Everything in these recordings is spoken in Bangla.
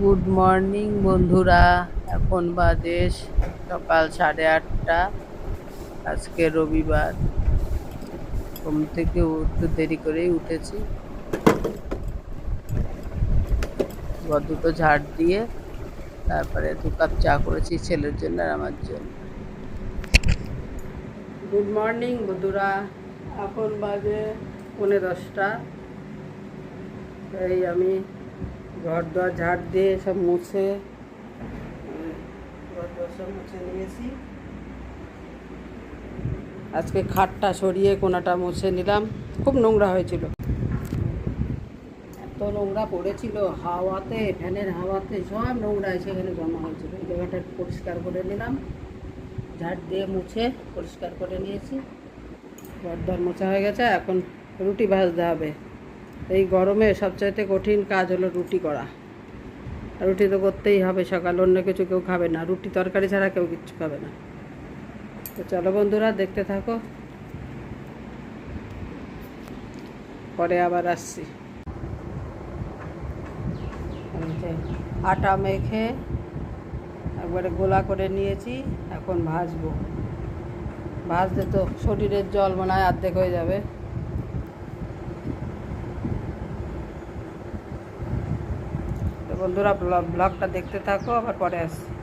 গুড মর্নিং, বন্ধুরা। এখন বাজে সকাল সাড়ে আটটা। আজকে রবিবার। ঘুম থেকে একটু দেরি করেই উঠেছি। দুটো ঝাড় দিয়ে তারপরে দু কাপ চা করেছি ছেলের জন্য আর আমার জন্য। গুড মর্নিং, বন্ধুরা। এখন বাজে পৌনে দশটা। এই আমি ঘর দোয়ার ঝাড় দিয়ে সব মুছে ঘর দোয়ার সব মুছে নিয়েছি। আজকে খাটটা সরিয়ে কোনাটা মুছে নিলাম। খুব নোংরা হয়েছিল। এত নোংরা পড়েছিল হাওয়াতে ফ্যানের হাওয়াতে সব নোংরা এসে এখানে জমা হয়েছিল। এই জায়গাটা পরিষ্কার করে নিলাম। ঝাড় দিয়ে মুছে পরিষ্কার করে নিয়েছি। ঘর দর মোছা হয়ে গেছে এখন রুটি ভাজতে হবে। এই গরমে সবচাইতে কঠিন কাজ হলো রুটি করা। রুটি তো করতেই হবে সকাল, অন্য কিছু কেউ খাবে না। রুটি তরকারি ছাড়া কেউ কিচ্ছু খাবে না। তো চলো বন্ধুরা, দেখতে থাকো। পরে আবার আসছি। আটা মেখে একবারে গোলা করে নিয়েছি, এখন ভাজবো। ভাজতে তো শরীরের জল মনে হয় অর্ধেক হয়ে যাবে তো বন্ধুরা ব্লগ- ব্লগটা দেখতে থাকো, আবার পরে আসি।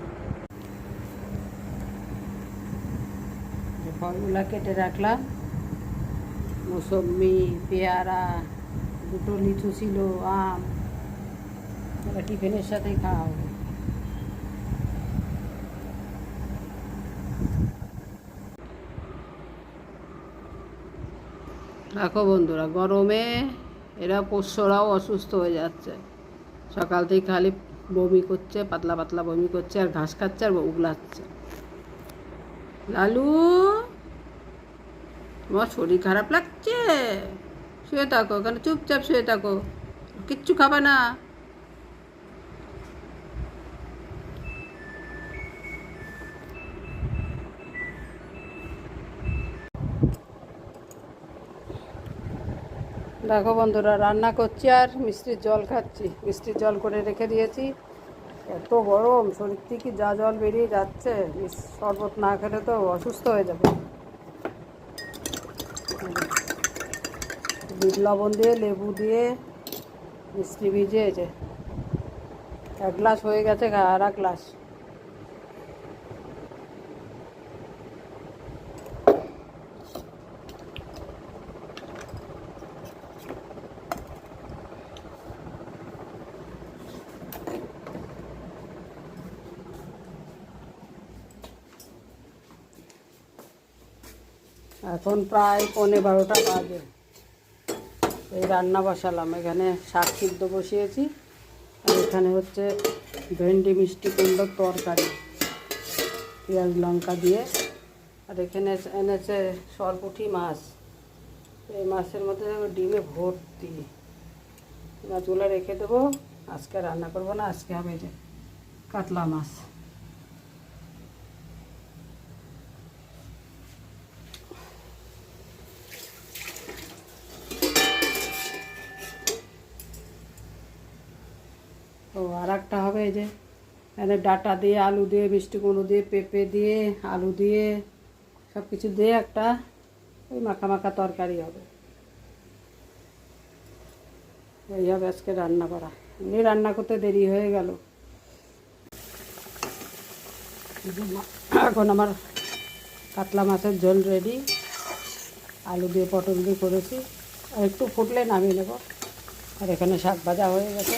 ফলগুলা কেটে রাখলাম, মৌসম্বি, পেয়ারা, দুটো লিচু ছিল, আম, এবার টিফিনের সাথেই খাওয়া হবে। রাখো বন্ধুরা, গরমে এরা পোষ্যরাও অসুস্থ হয়ে যাচ্ছে। সকাল থেকে খালি বমি করছে, পাতলা পাতলা বমি করছে, আর ঘাস খাচ্ছে আর উগলাচ্ছে। লালু, তোমার শরীর খারাপ লাগছে? শুয়ে থাকো কেন চুপচাপ শুয়ে থাকো। কিচ্ছু খাবে না। দেখো বন্ধুরা, রান্না করছি আর মিষ্টির জল খাচ্ছি। মিষ্টির জল করে রেখে দিয়েছি। এত গরম, শরীর থেকে যা জল বেরিয়ে যাচ্ছে শরবত না খেলে তো অসুস্থ হয়ে যাবে। বিট লবণ দিয়ে, লেবু দিয়ে মিষ্টি ভিজে এই যে এক গ্লাস হয়ে গেছে আর এক গ্লাস। এখন প্রায় পৌনে বারোটা বাজে। এই রান্না বসালাম, এখানে শাক সিদ্ধ বসিয়েছি। এখানে হচ্ছে ভেন্ডি মিষ্টি কুমড়োর তরকারি, পেঁয়াজ লঙ্কা দিয়ে। আর এখানে এনেছে সরপুঁটি মাছ। এই মাছের মধ্যে ডিমে ভর্তি। মাছগুলো রেখে দেবো, আজকে রান্না করব না, আজকে হবে যে কাতলা মাছ। আর একটা হবে এই যে এখানে ডাটা দিয়ে, আলু দিয়ে, মিষ্টি কুমড়ো দিয়ে, পেঁপে দিয়ে, আলু দিয়ে সব কিছু দিয়ে একটা ওই মাখা মাখা তরকারি হবে। এই হবে আজকে রান্না করা। এমনি রান্না করতে দেরি হয়ে গেল। এখন আমার কাতলা মাছের ঝোল রেডি আলু দিয়ে পটল দিয়ে করেছি। আর একটু ফুটলে নামিয়ে নেব। আর এখানে শাক ভাজা হয়ে গেছে।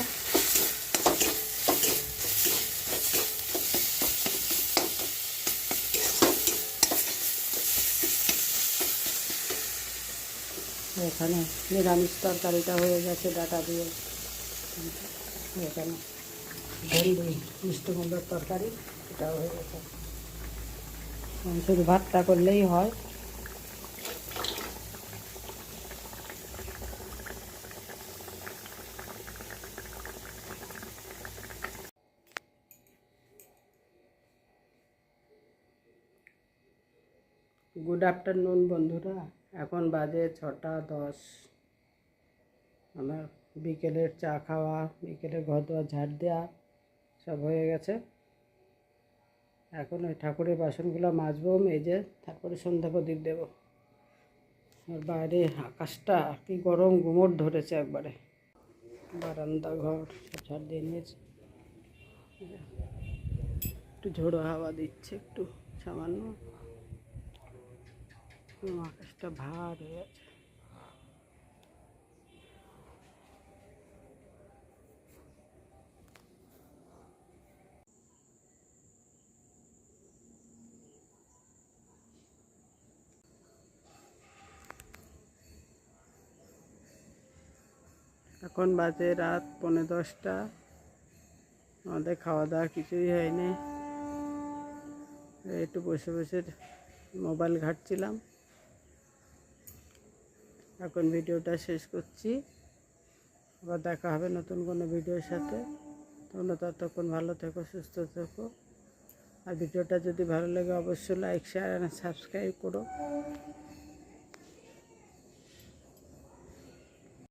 এখানে নিরামিষ তরকারিটা হয়ে গেছে, ডাটা দিয়ে। এখানে ভেন্ডি মিষ্টি তরকারি, এটাও হয়ে গেছে। শুধু ভাতটা করলেই হয়। গুড আফটারনুন বন্ধুরা। এখন বাজে ছটা দশ। আমার বিকেলের চা খাওয়া বিকেলের ঘর দোয়ার ঝাড় দেওয়া সব হয়ে গেছে। এখন ওই ঠাকুরের বাসনগুলো মাজবো, মেজে তারপরে সন্ধ্যা প্রদীপ দেবো। আর বাইরে আকাশটা কি গরম গুমট ধরেছে একবারে। বারান্দা ঘর সব ঝাড় দিয়ে নিয়েছে। একটু ঝোড়ো হাওয়া দিচ্ছে, একটু সামান্য। আকাশটা ভার হয়ে আছে এখন বাজে রাত পৌনে দশটা। আমাদের খাওয়া দাওয়া কিছুই হয়নি। একটু বসে বসে মোবাইল ঘাঁটছিলাম। এখন ভিডিওটা শেষ করছি। আবার দেখা হবে নতুন কোনো ভিডিওর সাথে। তোমরা ততক্ষণ ভালো থেকো, সুস্থ থেকো। আর ভিডিওটা যদি ভালো লাগে, অবশ্যই লাইক শেয়ার সাবস্ক্রাইব করো।